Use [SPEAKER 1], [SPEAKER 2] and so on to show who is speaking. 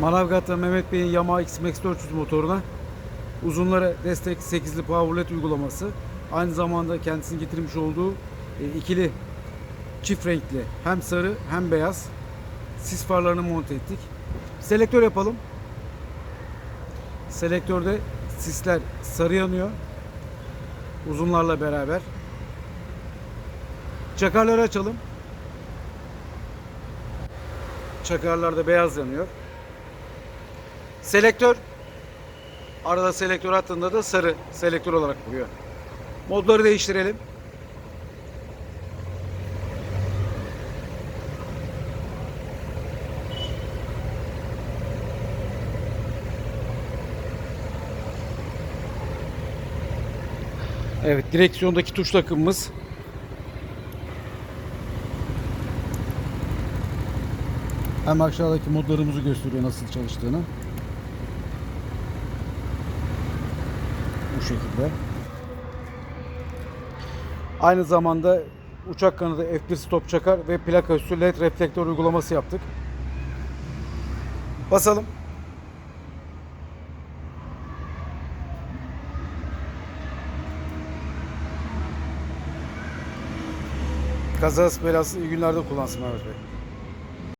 [SPEAKER 1] Manavgat'ta Mehmet Bey'in Yamaha X-Max 400 motoruna uzunlara destek 8'li power led uygulaması. Aynı zamanda kendisinin getirmiş olduğu e, ikili çift renkli hem sarı hem beyaz sis farlarını monte ettik. Selektör yapalım. Selektörde sisler sarı yanıyor. Uzunlarla beraber. Çakarları açalım. Çakarlarda beyaz yanıyor. Selektör arada selektör attığında da sarı selektör olarak vuruyor. Modları değiştirelim. Evet, direksiyondaki tuş takımımız. Hem aşağıdaki modlarımızı gösteriyor nasıl çalıştığını. Bu şekilde. Aynı zamanda uçak kanadı F1 stop çakar ve plaka üstü led reflektör uygulaması yaptık. Basalım. Kazası belası iyi günlerde kullansın Mehmet Bey.